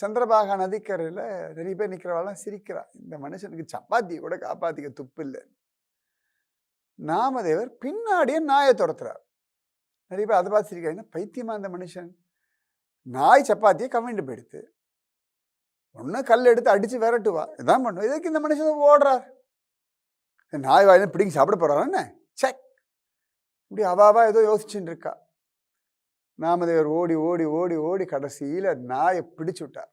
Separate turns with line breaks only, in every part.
சந்திரபாகா நதிக்கரையில் நிறைய பேர் நிற்கிறவாலாம் சிரிக்கிறா. இந்த மனுஷனுக்கு சப்பாத்தி கூட காப்பாத்திக்க துப்பு இல்லை. நாமதேவர் பின்னாடியே நாயை துரத்துறார். நிறைய பேர் அதை பார்த்து சிரிக்கிறாங்க பைத்தியமா அந்த மனுஷன்? நாய் சப்பாத்தியை கவிண்டு போயிடுத்து ஒன்று கல் எடுத்து அடித்து விரட்டுவா. இதான் பண்ணுவோம் இதுக்கு இந்த மனுஷன் ஓடுறார்? நாய் வாயிலும் பிடிங்கி சாப்பிட போறாரா என்ன? செக் இப்படி அவாவா ஏதோ யோசிச்சுட்டு இருக்கா. நாமதேவர் ஓடி ஓடி ஓடி ஓடி கடைசியில் நாயை பிடிச்சு விட்டார்.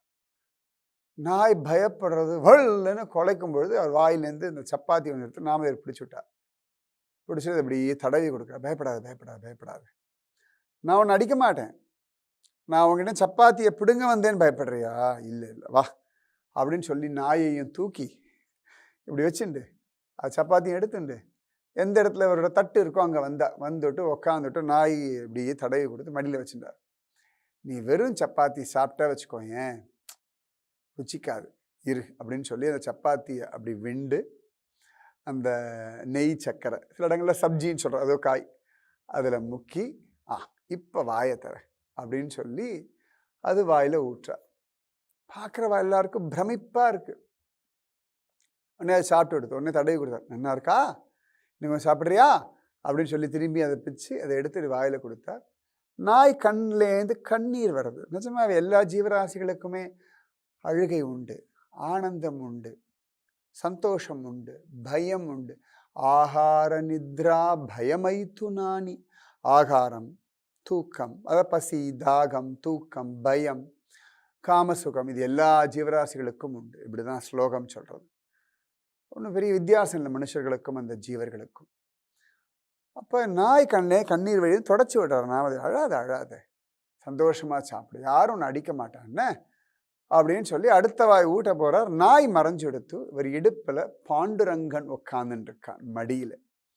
நாய் பயப்படுறது வல்லுன்னு குலைக்கும் பொழுது அவர் வாயிலேருந்து இந்த சப்பாத்தி ஒன்று எடுத்து நாமதேவர் பிடிச்சு விட்டார். பிடிச்சது இப்படி தடவி கொடுக்குற பயப்படாது பயப்படாது பயப்படாது. நான் உன்னை அடிக்க மாட்டேன். நான் உங்ககிட்ட சப்பாத்தியை பிடுங்க வந்தேன்னு பயப்படுறியா? இல்லை இல்லை. வா அப்படின்னு சொல்லி நாயையும் தூக்கி இப்படி வச்சுண்டு அது சப்பாத்தியும் எடுத்துண்டு எந்த இடத்துல அவரோட தட்டு இருக்கோ அங்கே வந்தா வந்துட்டு உக்காந்துட்டு நாய் இப்படியே தடவி கொடுத்து மடியில் வச்சுட்டார் நீ வெறும் சப்பாத்தி சாப்பிட்டா வச்சுக்கோயேன் ருச்சிக்காது இரு அப்படின்னு சொல்லி அந்த சப்பாத்தியை அப்படி விண்டு அந்த நெய் சக்கரை சில இடங்களில் சப்ஜின்னு சொல்கிறோம் அதோ காய் அதில் முக்கி ஆ இப்போ வாயை தர அப்படின்னு சொல்லி அது வாயில் ஊற்றார் பார்க்குற எல்லாருக்கும் பிரமிப்பாக இருக்குது உடனே அதை சாப்பிட்டு எடுத்து உடனே தடவி கொடுத்தார். நல்லா இருக்கா நீங்கள் சாப்பிட்றியா? அப்படின்னு சொல்லி திரும்பி அதை பிச்சு அதை எடுத்து வாயில் கொடுத்தார். நாய் கண்ணிலேருந்து கண்ணீர் வருது நிஜமாவே எல்லா ஜீவராசிகளுக்குமே அழுகை உண்டு ஆனந்தம் உண்டு சந்தோஷம் உண்டு பயம் உண்டு. ஆகார நித்ரா பயமைத்து நானி. ஆகாரம் தூக்கம் அதாவது பசி தாகம் தூக்கம் பயம் காமசுகம் இது எல்லா ஜீவராசிகளுக்கும் உண்டு. இப்படி தான் ஸ்லோகம் சொல்கிறது ஒன்றும் பெரிய வித்தியாசம் இல்லை மனுஷர்களுக்கும் அந்த ஜீவர்களுக்கும். அப்போ நாய் கண்ணே கண்ணீர் வழி தொடச்சி விடுறாரு. நான் அது அழாத அழாத. சந்தோஷமாக சாப்பிடு. யாரும் ஒன்று அடிக்க மாட்டான்னு அப்படின்னு சொல்லி அடுத்த வாய் ஊட்ட போகிறார் நாய் மறைஞ்சு எடுத்து இவர் இடுப்பில் பாண்டுரங்கன் உட்காந்துட்டு இருக்கான் மடியில்.